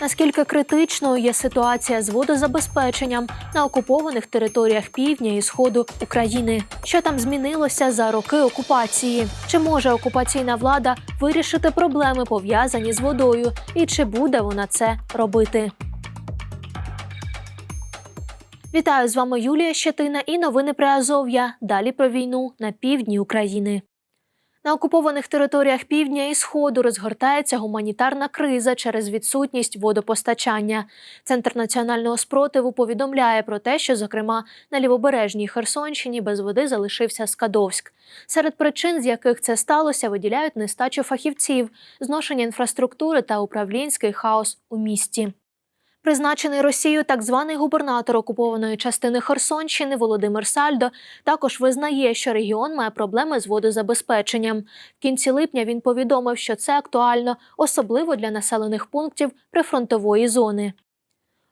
Наскільки критичною є ситуація з водозабезпеченням на окупованих територіях півдня і сходу України? Що там змінилося за роки окупації? Чи може окупаційна влада вирішити проблеми пов'язані з водою? І чи буде вона це робити? Вітаю з вами Юлія Щетина і новини про Азов'я. Далі про війну на півдні України. На окупованих територіях півдня і сходу розгортається гуманітарна криза через відсутність водопостачання. Центр національного спротиву повідомляє про те, що, зокрема, на лівобережній Херсонщині без води залишився Скадовськ. Серед причин, з яких це сталося, виділяють нестачу фахівців, зношення інфраструктури та управлінський хаос у місті. Призначений Росією так званий губернатор окупованої частини Херсонщини Володимир Сальдо також визнає, що регіон має проблеми з водозабезпеченням. В кінці липня він повідомив, що це актуально, особливо для населених пунктів прифронтової зони.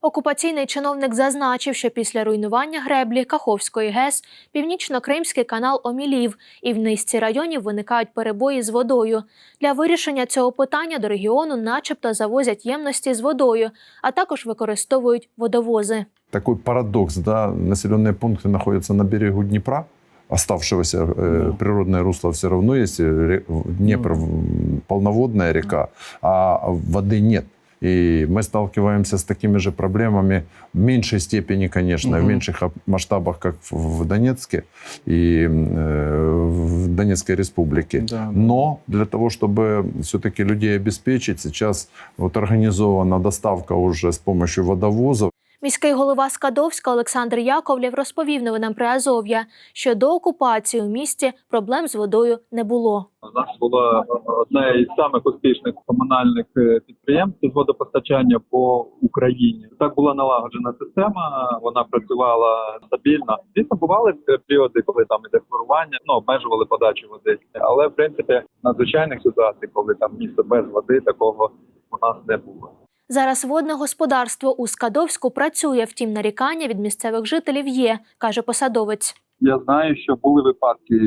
Окупаційний чиновник зазначив, що після руйнування греблі Каховської ГЕС північно-кримський канал омілів, і в низці районів виникають перебої з водою. Для вирішення цього питання до регіону, начебто, завозять ємності з водою, а також використовують водовози. такой парадокс, да, населенные пункты находятся на берегу Днепра, оставшегося э, природное русло все равно есть, э, ре- Днепр м, полноводная река, а воды нет. И мы сталкиваемся с такими же проблемами в меньшей степени, конечно, в Мгм. меньших масштабах, как в- в Донецке и э, в Донецкой республике. Да. Но для того, чтобы все-таки людей обеспечить, сейчас вот организована доставка уже с помощью водовозов. Міський голова Скадовська Олександр Яковлєв розповів новинам при Азов'я, що до окупації у місті проблем з водою не було. У нас було одне із самих успішних комунальних е, підприємств з водопостачання по Україні. Так була налагоджена система, вона працювала стабільно. Звісно, бували періоди, коли там іде хворування, ну обмежували подачу води. Але в принципі надзвичайних ситуацій, коли там місто без води, такого у нас не було. Зараз водне господарство у Скадовську працює, втім нарікання від місцевих жителів є, каже посадовець. Я знаю, що були випадки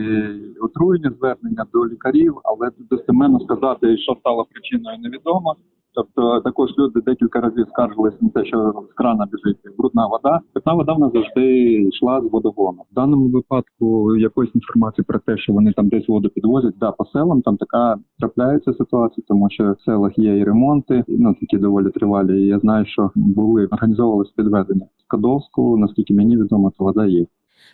отруєння, звернення до лікарів, але достеменно сказати, що стало причиною, невідомо. Тобто також люди декілька разів скаржилися на те, що з крана біжить брудна вода. Питна вода в нас завжди йшла з водогону. В даному випадку якоїсь інформації про те, що вони там десь воду підвозять, да, по селам там така трапляється ситуація, тому що в селах є і ремонти, ну такі доволі тривалі. І я знаю, що були організовувалися підвезення в Скадовську, наскільки мені відомо, то вода є.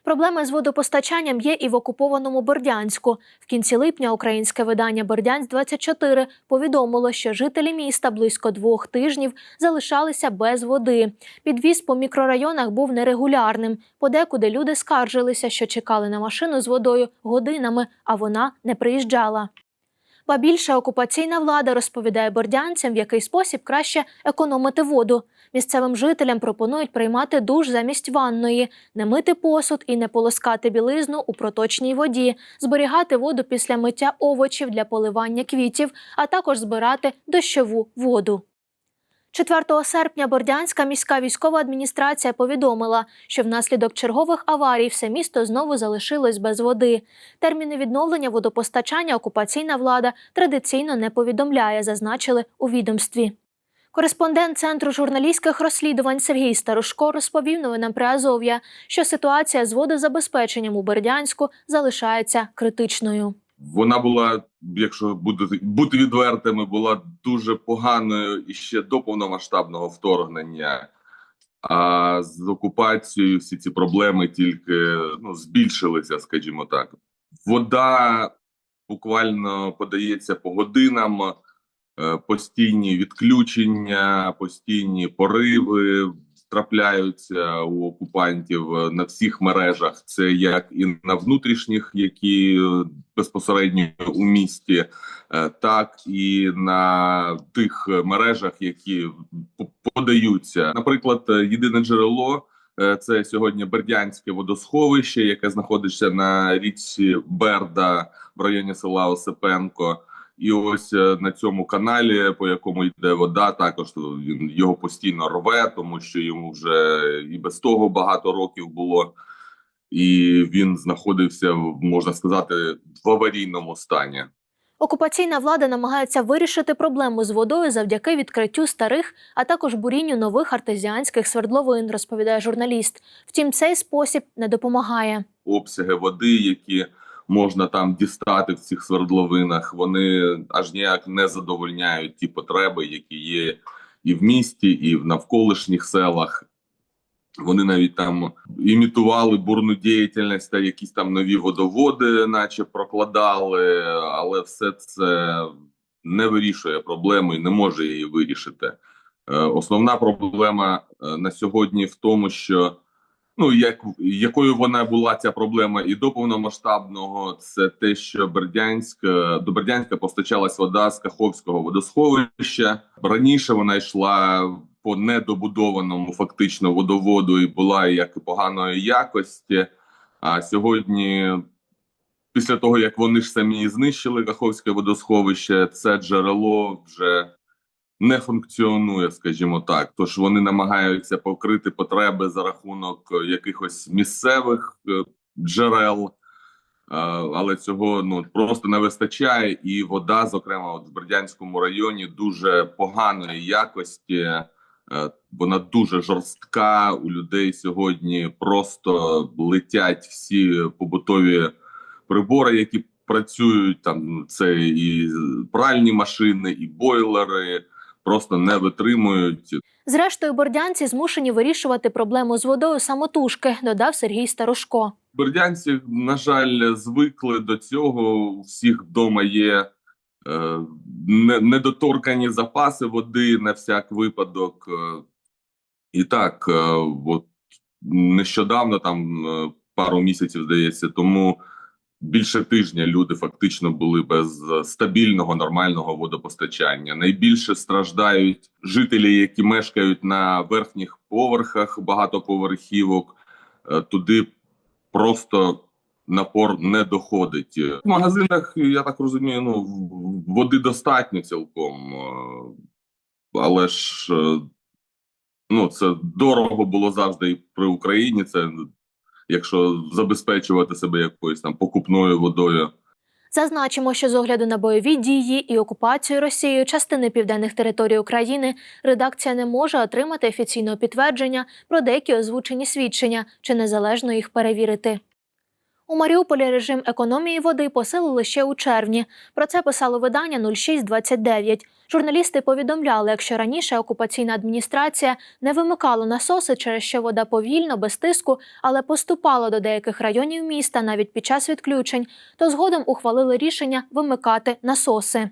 Проблеми з водопостачанням є і в окупованому Бердянську. В кінці липня українське видання Бердянськ 24 повідомило, що жителі міста близько двох тижнів залишалися без води. Підвіз по мікрорайонах був нерегулярним. Подекуди люди скаржилися, що чекали на машину з водою годинами, а вона не приїжджала. Ба більше окупаційна влада розповідає бордянцям, в який спосіб краще економити воду. Місцевим жителям пропонують приймати душ замість ванної, не мити посуд і не полоскати білизну у проточній воді, зберігати воду після миття овочів для поливання квітів, а також збирати дощову воду. 4 серпня Бордянська міська військова адміністрація повідомила, що внаслідок чергових аварій все місто знову залишилось без води. Терміни відновлення водопостачання окупаційна влада традиційно не повідомляє, зазначили у відомстві. Кореспондент центру журналістських розслідувань Сергій Старушко розповів новинам при Азов'я, що ситуація з водозабезпеченням у Бердянську залишається критичною. Вона була, якщо бути, бути відвертими, була дуже поганою і ще до повномасштабного вторгнення. А з окупацією всі ці проблеми тільки ну, збільшилися, скажімо так. Вода буквально подається по годинам, е, постійні відключення, постійні пориви трапляються у окупантів на всіх мережах. Це як і на внутрішніх, які е, безпосередньо у місті, е, так і на тих мережах, які подаються. Наприклад, е, єдине джерело. Це сьогодні Бердянське водосховище, яке знаходиться на річці Берда в районі села Осипенко. І ось е, на цьому каналі, по якому йде вода, також він його постійно рве, тому що йому вже і без того багато років було, і він знаходився, можна сказати, в аварійному стані. Окупаційна влада намагається вирішити проблему з водою завдяки відкриттю старих, а також бурінню нових артезіанських свердловин, розповідає журналіст. Втім, цей спосіб не допомагає. обсяги води, які можна там дістати в цих свердловинах, вони аж ніяк не задовольняють ті потреби, які є і в місті, і в навколишніх селах. Вони навіть там імітували бурну діяльність та якісь там нові водоводи, наче прокладали, але все це не вирішує проблему і не може її вирішити. Е, Основна проблема е, на сьогодні в тому, що ну як якою вона була ця проблема і до повномасштабного, це те, що Бердянськ е, до Бердянська постачалась вода з Каховського водосховища. Раніше вона йшла по недобудованому фактично водоводу і була як поганої якості. А сьогодні, після того як вони ж самі знищили Каховське водосховище, це джерело вже не функціонує, скажімо так. Тож вони намагаються покрити потреби за рахунок е, якихось місцевих е, джерел, е, але цього ну просто не вистачає. І вода, зокрема, от в Бердянському районі, дуже поганої якості. Вона дуже жорстка. У людей сьогодні просто летять всі побутові прибори, які працюють. Там це і пральні машини, і бойлери просто не витримують. Зрештою, бордянці змушені вирішувати проблему з водою самотужки, додав Сергій Старошко. Бердянці, на жаль, звикли до цього. У всіх вдома є е, недоторкані запаси води на всяк випадок. Е, І так, е, от нещодавно, там е, пару місяців, здається, тому більше тижня люди фактично були без стабільного нормального водопостачання. Найбільше страждають жителі, які мешкають на верхніх поверхах багатоповерхівок. Е, Туди просто напор не доходить. В магазинах, я так розумію, ну води достатньо цілком, е, але ж е, ну це дорого було завжди і при Україні. Це якщо забезпечувати себе якоюсь там покупною водою. Зазначимо, що з огляду на бойові дії і окупацію Росією частини південних територій України редакція не може отримати офіційного підтвердження про деякі озвучені свідчення чи незалежно їх перевірити. У Маріуполі режим економії води посилили ще у червні. Про це писало видання 0629. Журналісти повідомляли, якщо раніше окупаційна адміністрація не вимикала насоси, через що вода повільно, без тиску, але поступала до деяких районів міста навіть під час відключень, то згодом ухвалили рішення вимикати насоси.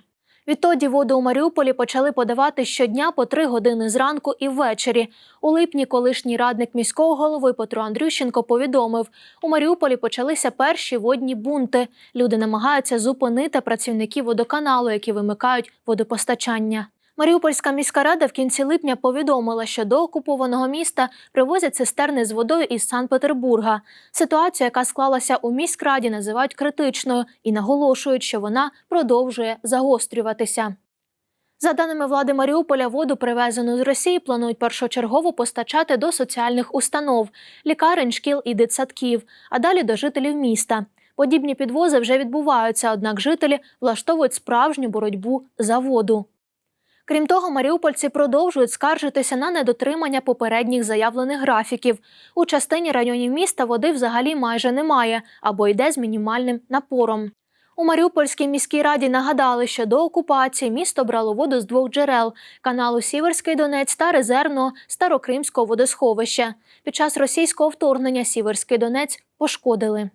Відтоді воду у Маріуполі почали подавати щодня по три години зранку і ввечері. У липні колишній радник міського голови Петро Андрющенко повідомив, у Маріуполі почалися перші водні бунти. Люди намагаються зупинити працівників водоканалу, які вимикають водопостачання. Маріупольська міська рада в кінці липня повідомила, що до окупованого міста привозять цистерни з водою із Санкт-Петербурга. Ситуацію, яка склалася у міськраді, називають критичною і наголошують, що вона продовжує загострюватися. За даними влади Маріуполя, воду, привезену з Росії, планують першочергово постачати до соціальних установ, лікарень, шкіл і дитсадків, а далі до жителів міста. Подібні підвози вже відбуваються, однак жителі влаштовують справжню боротьбу за воду. Крім того, маріупольці продовжують скаржитися на недотримання попередніх заявлених графіків. У частині районів міста води взагалі майже немає або йде з мінімальним напором. У Маріупольській міській раді нагадали, що до окупації місто брало воду з двох джерел каналу Сіверський Донець та резервного Старокримського водосховища. Під час російського вторгнення Сіверський Донець пошкодили.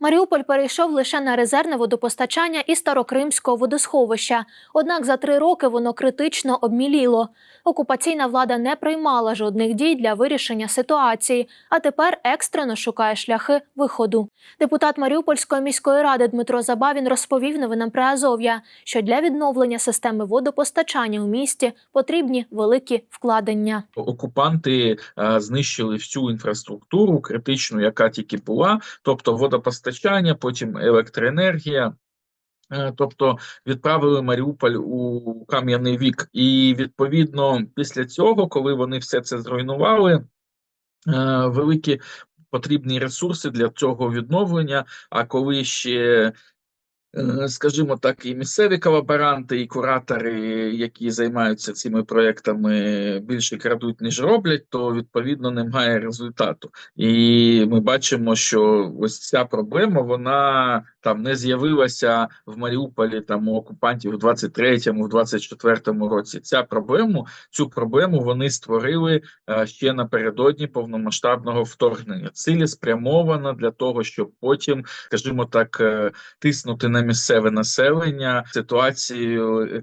Маріуполь перейшов лише на резервне водопостачання із Старокримського водосховища. Однак за три роки воно критично обміліло. Окупаційна влада не приймала жодних дій для вирішення ситуації, а тепер екстрено шукає шляхи виходу. Депутат Маріупольської міської ради Дмитро Забавін розповів новинам Приазов'я, що для відновлення системи водопостачання у місті потрібні великі вкладення. окупанти е, знищили всю інфраструктуру критичну, яка тільки була, тобто водопостачання, потім електроенергія. Е, Тобто відправили Маріуполь у кам'яний вік, і відповідно після цього, коли вони все це зруйнували, е, великі потрібні ресурси для цього відновлення. А коли ще скажімо так, і місцеві колаборанти, і куратори, які займаються цими проектами, більше крадуть, ніж роблять, то відповідно немає результату. І ми бачимо, що ось ця проблема вона там не з'явилася в Маріуполі там у окупантів у 23-му, в 24-му році. Ця проблему, цю проблему вони створили е, ще напередодні повномасштабного вторгнення. Цілеспрямовано для того, щоб потім, скажімо так, е, тиснути на місцеве населення ситуацію е,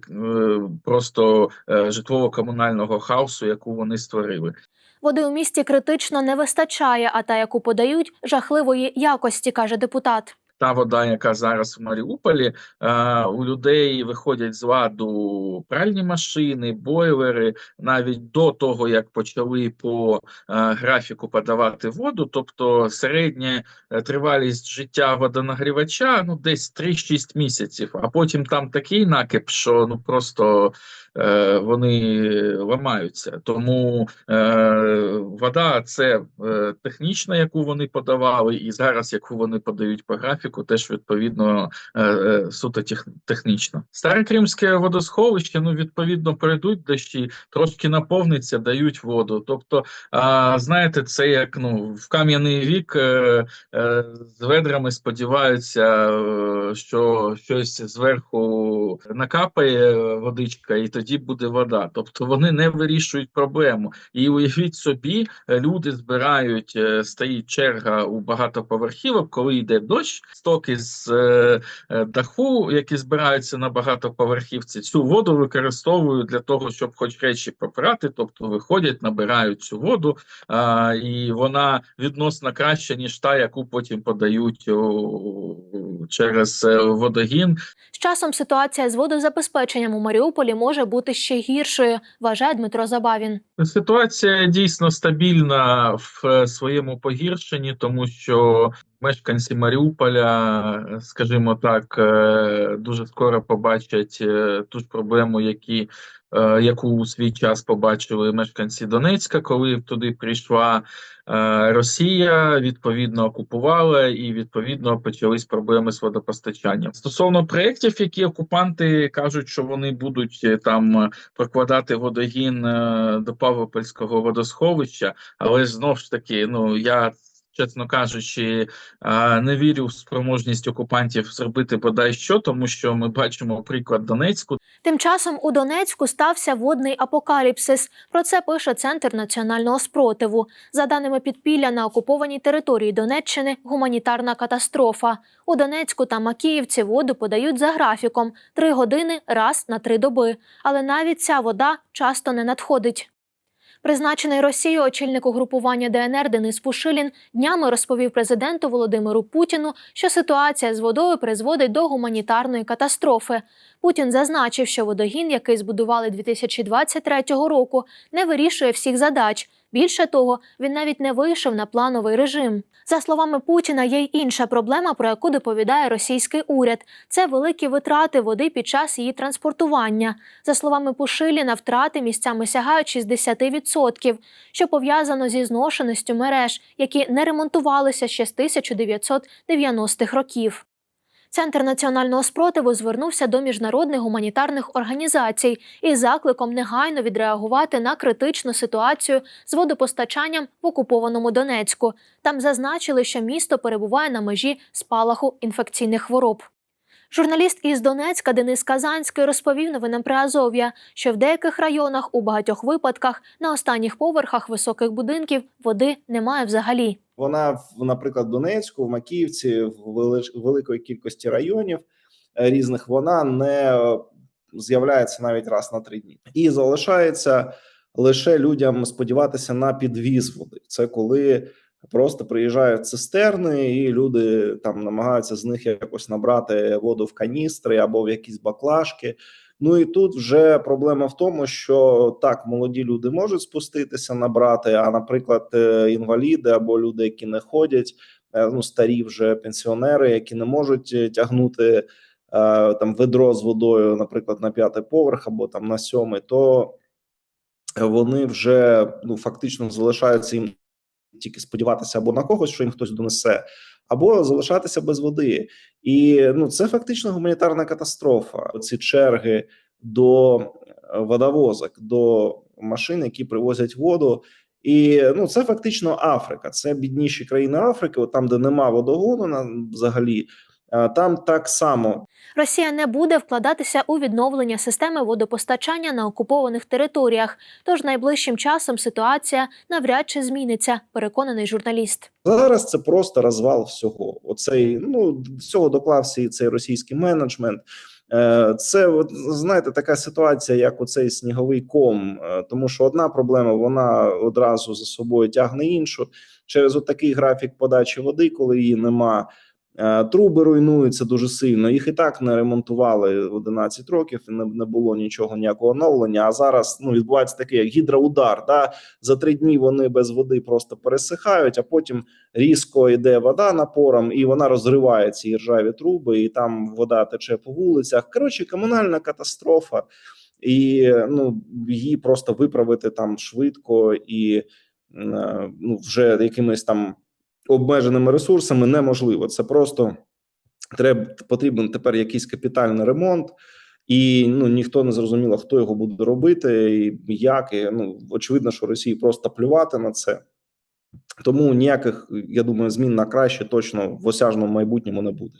просто е, житлово-комунального хаосу, яку вони створили. Води у місті критично не вистачає, а та, яку подають, жахливої якості, каже депутат. Та вода, яка зараз в Маріуполі, е, у людей виходять з ладу пральні машини, бойлери навіть до того, як почали по е, графіку подавати воду. Тобто середня е, тривалість життя водонагрівача ну десь 3-6 місяців. А потім там такий накип, що ну просто вони ламаються. Тому вода це технічна, яку вони подавали, і зараз, яку вони подають по графіку, теж відповідно е, е, суто тех, технічно. Старе кримське водосховище, ну відповідно, прийдуть дощі, трошки наповниться, дають воду. Тобто, знаєте, це як ну в кам'яний вік е, з ведрами сподіваються, що щось зверху накапає водичка, і тоді буде вода. Тобто вони не вирішують проблему. І уявіть собі, люди збирають, стоїть черга у багатоповерхівок, коли йде дощ, стоки з е, е, даху, які збираються на багатоповерхівці, цю воду використовують для того, щоб хоч речі попрати, тобто виходять, набирають цю воду, і вона відносно краща, ніж та, яку потім подають о, через е, водогін. З часом ситуація з водозабезпеченням у Маріуполі може бути ще гіршою, вважає Дмитро Забавін. Ситуація дійсно стабільна в своєму погіршенні, тому що мешканці Маріуполя, скажімо так, е, дуже скоро побачать е, ту ж проблему, які, е, яку у свій час побачили мешканці Донецька, коли туди прийшла Росія, відповідно окупувала і відповідно почались проблеми з водопостачанням. Стосовно проєктів, які окупанти кажуть, що вони будуть там прокладати водогін до Павлопольського водосховища, але ж знов ж таки, ну я. Чесно кажучи, не вірю в спроможність окупантів зробити бодай що, тому що ми бачимо приклад Донецьку, Тим часом у Донецьку стався водний апокаліпсис. Про це пише Центр національного спротиву. За даними підпілля на окупованій території Донеччини, гуманітарна катастрофа. У Донецьку та Макіївці воду подають за графіком три години раз на три доби. Але навіть ця вода часто не надходить. Призначений Росією очільник угрупування ДНР Денис Пушилін днями розповів президенту Володимиру Путіну, що ситуація з водою призводить до гуманітарної катастрофи. Путін зазначив, що водогін, який збудували 2023 року, не вирішує всіх задач. Більше того, він навіть не вийшов на плановий режим. За словами Путіна, є й інша проблема, про яку доповідає російський уряд. Це великі витрати води під час її транспортування. За словами Пушиліна, втрати місцями сягають 60%, що пов'язано зі зношеністю мереж, які не ремонтувалися ще з 1990-х років. Центр національного спротиву звернувся до міжнародних гуманітарних організацій із закликом негайно відреагувати на критичну ситуацію з водопостачанням в окупованому Донецьку. Там зазначили, що місто перебуває на межі спалаху інфекційних хвороб. Журналіст із Донецька Денис Казанський розповів новинам Приазов'я, що в деяких районах у багатьох випадках на останніх поверхах високих будинків води немає взагалі. Вона в, наприклад, в Донецьку, в Макіївці, в великої кількості районів е, різних вона не е, з'являється навіть раз на три дні, і залишається лише людям сподіватися на підвіз води. Це коли просто приїжджають цистерни, і люди там намагаються з них якось набрати воду в каністри або в якісь баклажки. Ну і тут вже проблема в тому, що так молоді люди можуть спуститися, набрати. А, наприклад, е, інваліди або люди, які не ходять, е, ну старі вже пенсіонери, які не можуть е, тягнути там ведро з водою, наприклад, на п'ятий поверх або там на сьомий, то вони вже ну фактично залишаються їм тільки сподіватися або на когось, що їм хтось донесе, або залишатися без води. І ну це фактично гуманітарна катастрофа. Ці черги до е, водовозок, до машин, які привозять воду. І ну це фактично Африка. Це бідніші країни Африки, от там, де нема водогону, на взагалі. Там так само Росія не буде вкладатися у відновлення системи водопостачання на окупованих територіях. Тож найближчим часом ситуація навряд чи зміниться, переконаний журналіст. Зараз це просто розвал всього. Оцей ну цього доклався і цей російський менеджмент. Е, Це знаєте, така ситуація, як оцей сніговий ком, Е, тому що одна проблема вона одразу за собою тягне іншу через отакий графік подачі води, коли її нема. Е, Труби руйнуються дуже сильно. Їх і так не ремонтували 11 років. і Не, було нічого ніякого оновлення. А зараз ну відбувається таке, як гідроудар. Да? За три дні вони без води просто пересихають, а потім різко йде вода напором, і вона розриває ці ржаві труби, і там вода тече по вулицях. Коротше, комунальна катастрофа, і ну її просто виправити там швидко і е, ну, вже якимись там обмеженими ресурсами неможливо. Це просто треба потрібен тепер якийсь капітальний ремонт. І ну ніхто не зрозуміло, хто його буде робити, і як. І, ну очевидно, що Росії просто плювати на це. Тому ніяких, я думаю, змін на краще точно в осяжному майбутньому не буде.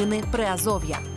Новини Приазов'я.